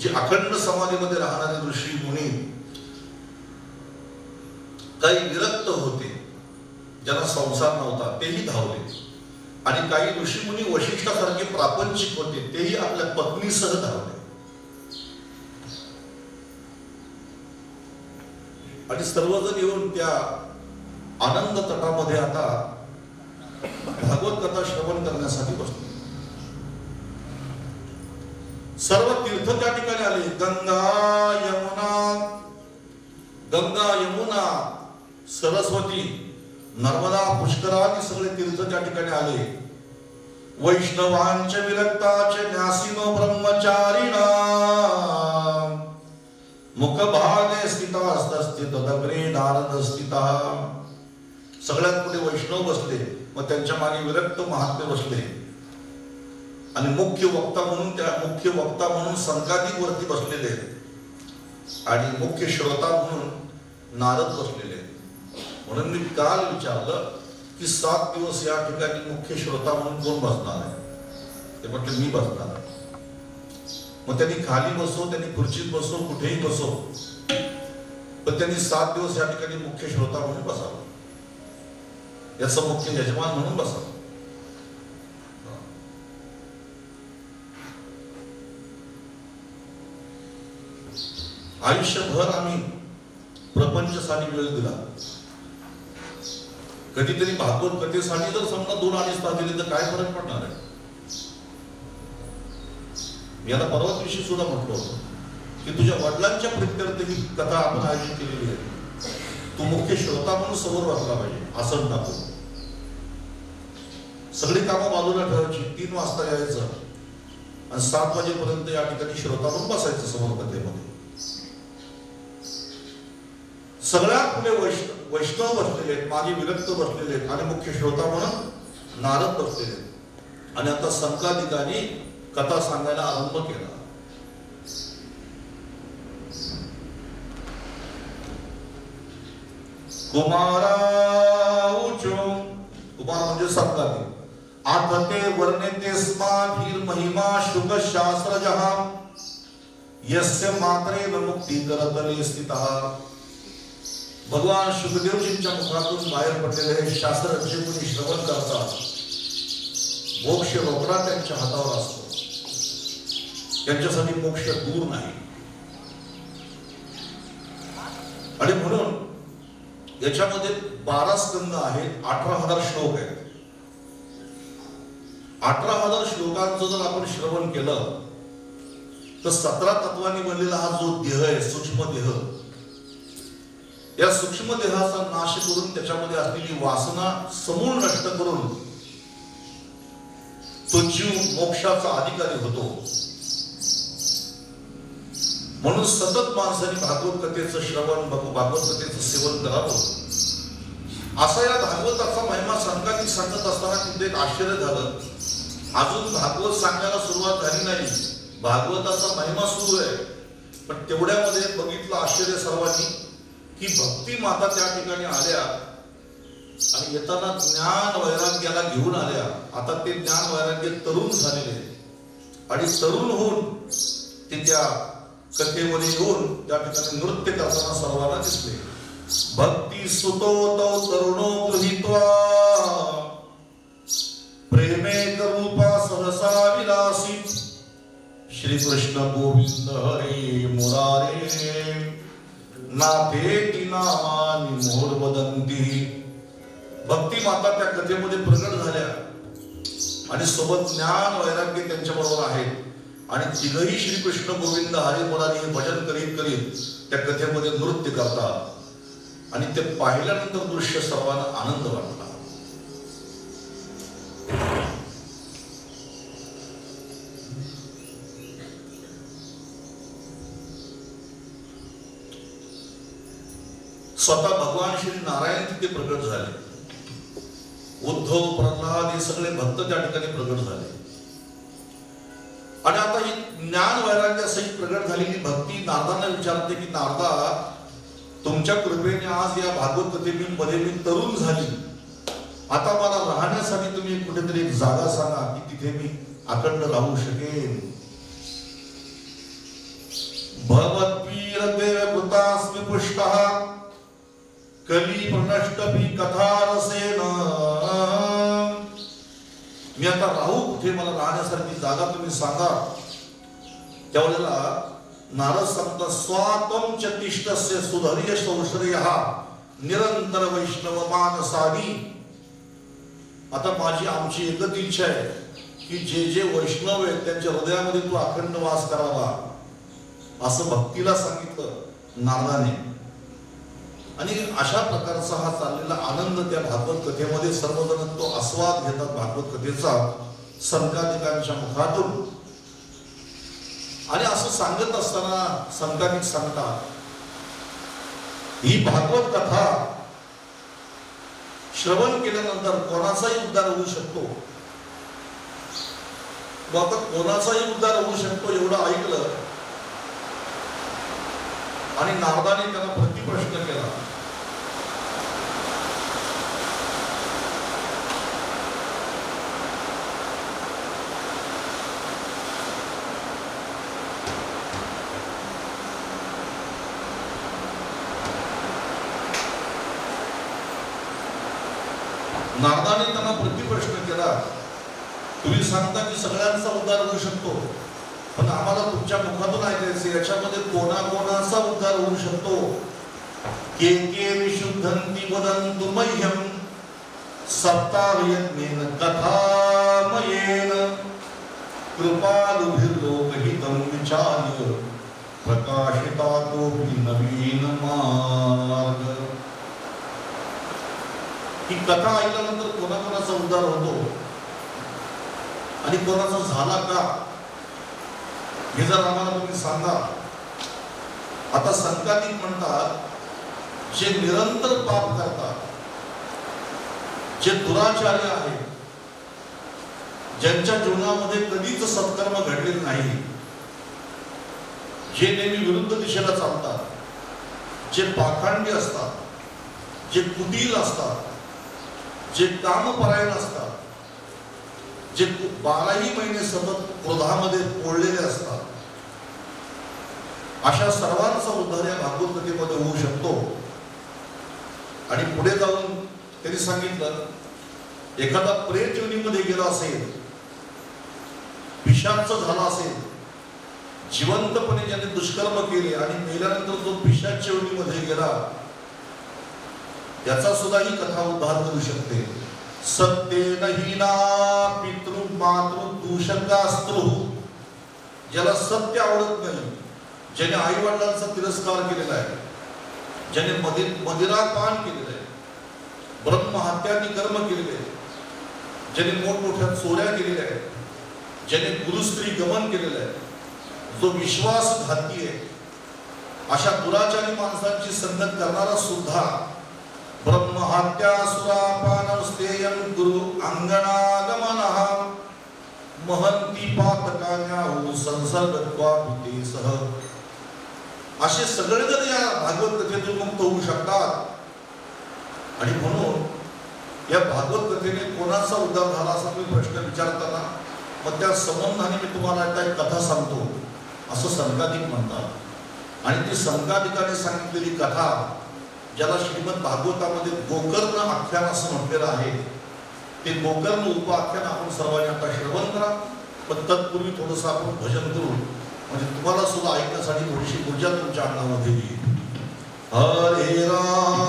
जे अखंड समाधीमध्ये राहणारे ऋषी मुनी काही विरक्त होते. ज्यांना संसार नव्हता तेही धावले. आणि काही ऋषी मुनी वशिष्ठासारखे प्रापंचिक होते तेही आपल्या पत्नीसह धावले. आणि सर्वजण येऊन त्या आनंद तटामध्ये आता भागवत कथा श्रवण करण्यासाठी बसले. सर्व तीर्थ त्या ठिकाणी आले. गंगा यमुना गंगा यमुना सरस्वती नर्मदा पुष्करादी सगळे तीर्थ त्या ठिकाणी आले. वैष्णवांचे विरक्ताचे न्यासीनो ब्रह्मचारिणा. मुखभागे स्थिता स्थित दगरे नारद स्थिता. सगळ्यात पुढे वैष्णव बसले. मग त्यांच्या मागे विरक्त महात्मे बसले. आणि मुख्य वक्ता म्हणून त्या मुख्य वक्ता म्हणून संकाधिक वरती बसलेले आहेत. आणि मुख्य श्रोता म्हणून नारद बसलेले आहेत. म्हणून मी काल विचारलं की सात दिवस या ठिकाणी मुख्य श्रोता म्हणून कोण बसणार आहे ते म्हटलं मी बसणार आहे. मग त्यांनी खाली बसो त्यांनी खुर्चीत बसो कुठेही बसो पण त्यांनी सात दिवस या ठिकाणी मुख्य श्रोता म्हणून बसावं याचं मुख्य यजमान म्हणून बसावं आयुष्यभर आम्ही प्रपंचसाठी वेळ दिला. कधीतरी भागवत कथेसाठी जर समजा दोन अडीच तास दिले तर काय फरक पडणार आहे? मी आता परवाच विषयी सुद्धा म्हटलो होतो की तुझ्या वडिलांच्या प्रित्यर्थ ही कथा आपण आयोजित केलेली आहे. तू मुख्य श्रोता म्हणून समोर वाचला पाहिजे आसन टाकून सगळी कामं बाजूला ठेवायची तीन वाजता यायचं आणि सात वाजेपर्यंत या ठिकाणी श्रोता म्हणून बसायचं समोर कथेमध्ये. सगळ्यात पुढे वैष्णव वैष्णव बसलेले आहेत मागे विरक्त बसलेले आहेत आणि मुख्य श्रोता म्हणून नारद बसलेले आहेत. आणि आता संकाधिकांनी कथा सांगायला आरंभ केला. कुमाराऊचो कुमार म्हणजे संकाधिक. आत ते वर्णेते स्माधीर महिमा शुभ शास्त्र जहा यस्य मात्रेन मुक्ती करतले स्थित भगवान सुखदेवजींच्या मुखातून बाहेर पडलेले हे शास्त्र जे कोणी श्रवण करतात मोक्ष रोकडा त्यांच्या हातावर असतो. त्यांच्यासाठी मोक्ष दूर नाही. आणि म्हणून याच्यामध्ये बारा स्कंद आहेत अठरा हजार श्लोक आहेत. अठरा हजार श्लोकांचं जर आपण श्रवण केलं तर सतरा तत्वांनी बनलेला हा जो देह आहे सूक्ष्म देह या सूक्ष्म देहाचा नाश करून त्याच्यामध्ये असलेली वासना समूळ नष्ट करून तो जीव मोक्षाचा अधिकारी होतो. म्हणून सतत माणसाने भागवत कथेचं श्रवण भागवत कथेचं सेवन करावं. असा या भागवताचा महिमा संकाधिक सांगत असताना तिथे एक आश्चर्य झालं. अजून भागवत सांगायला सुरुवात झाली नाही. भागवताचा महिमा सुरू आहे. पण तेवढ्यामध्ये बघितलं आश्चर्य सर्वांनी. ही भक्ती माता त्या ठिकाणी आल्या आणि येताना ज्ञान वैराग्याला घेऊन आल्या. आता ते ज्ञान वैराग्य तरुण झालेले आणि तरुण होऊन ते त्या कथेमध्ये येऊन त्या ठिकाणी नृत्य करताना सर्वांना दिसले. भक्ती सुतो तो तरुणो गृहित्वा. प्रेमे रूपा सहसा विलासी श्री कृष्ण गोविंद हरे मुरारे. नाथे नामानी मोर वदंती भक्ती माता त्या कथेमध्ये प्रगट झाल्या. आणि सोबत ज्ञान वैराग्य त्यांच्या बरोबर आहेत आणि तिघही श्रीकृष्ण गोविंद हरे हे भजन करीत करीत त्या कथेमध्ये नृत्य करतात. आणि ते पाहिल्यानंतर दृश्य सर्वांना आनंद वाटला. स्वतः भगवान श्री नारायण तिथे प्रकट झाले. उद्धव प्रल्हाद हे सगळे भक्त त्या ठिकाणी प्रकट झाले. आणि आता ही ज्ञान वैराग्यासहित प्रकट झालेली भक्ती नारदांना विचारते की नारदा तुमच्या कृपेने आज या भागवत कथेमध्ये मी तरुण झाली. आता मला राहण्यासाठी तुम्ही कुठेतरी एक जागा सांगा की तिथे मी अखंड राहू शकेन. कली प्रनष्टपी कथा रसेन मी आता राहू कुठे? मला राहण्यासारखी जागा तुम्ही सांगा. त्यावेळेला नारद सांगतात स्वातम चतिष्ठस्य तिष्ठस्य सौश्रय निरंतर वैष्णव मानसादी. आता माझी आमची एकच इच्छा आहे की जे जे वैष्णव आहेत त्यांच्या हृदयामध्ये तू अखंड वास करावा. असं भक्तीला सांगितलं नारदाने. आणि अशा प्रकारचा हा चाललेला आनंद त्या भागवत कथेमध्ये सर्वजण तो आस्वाद घेतात भागवत कथेचा संकालिकांच्या मुखातून. आणि असं सांगत असताना संकालिक सांगतात ही भागवत कथा श्रवण केल्यानंतर कोणाचाही उद्धार होऊ शकतो? मग आता कोणाचाही उद्धार होऊ शकतो एवढं ऐकलं आणि नारदाने त्याला प्रतिप्रश्न केला. नारदाने त्यांना प्रतिप्रश्न केला. तुम्ही सांगता की सगळ्यांचा उद्धार होऊ शकतो पण आम्हाला तुमच्या मुखातून ऐकायचं याच्यामध्ये कोणाकोणाचा उद्धार होऊ शकतो? के के विशुद्धंती वदंतु मह्यम सप्ताहयज्ञेन कथामयेन कृपालुभिर्लोकहितं विचार्य प्रकाशिता तोपि नवीन मार्ग। ही कथा ऐकल्यानंतर कोणाकोणाचा उद्धार होतो? आणि कोणाचा झाला का? हे जर आम्हाला तुम्ही सांगा. आता संकातिक म्हणतात जे निरंतर पाप करतात जे दुराचार्य आहेत ज्यांच्या जीवनामध्ये कधीच सत्कर्म घडले नाही जे नेहमी विरुद्ध दिशेला चालतात जे पाखांडी असतात जे कुटील असतात जे कामपरायण असतात जे बाराही महिने सतत क्रोधामध्ये पोळलेले असतात अशा सर्वांचा उद्धार या भागवत कथेमध्ये होऊ शकतो. आणि पुढे जाऊन त्यांनी सांगितलं एखादा प्रेत योनीमध्ये गेला असेल पिशाच झाला असेल जिवंतपणे ज्याने दुष्कर्म केले आणि मेल्यानंतर जो पिशाच योनीमध्ये गेला याचा सुद्धा ही कथा उद्धार करू शकते. सत्यनहीना पितृ मातृ दूषकास्त्रू ज्याला सत्य आवडत नाही ज्याने आई वडिलांचा तिरस्कार केलेला आहे ज्याने मदि मदिरा पान केलेलं आहे ब्रह्महत्यानी कर्म केलेले आहे ज्याने मोठमोठ्या चोऱ्या केलेल्या आहेत ज्याने गुरुस्त्री गमन केलेलं आहे जो विश्वासघाती आहे अशा दुराचारी माणसांची संगत करणारा सुद्धा ब्रह्महत्यासुरापानस्तेयं गुरु अंगणागमनः महंती पातकान्याहू ते सह। असे सगळेजण या भागवत कथेतून मुक्त होऊ शकतात. आणि म्हणून या भागवत कथेने कोणाचा उद्धार झाला असा तुम्ही प्रश्न विचारताना मग त्या संबंधाने मी तुम्हाला आता एक कथा सांगतो. असं संकादिक म्हणतात. आणि ती संकादिकाने सांगितलेली कथा ज्याला श्रीमद भागवतामध्ये गोकर्ण आख्यान असं म्हटलेलं आहे ते गोकर्ण उपाख्यान आपण सर्वांनी आता श्रवण करा पण तत्पूर्वी थोडंसं आपण भजन करू. म्हणजे तुम्हाला सुद्धा ऐकण्यासाठी थोडीशी ऊर्जा तुमच्या अंगामध्ये येईल. हरे राम.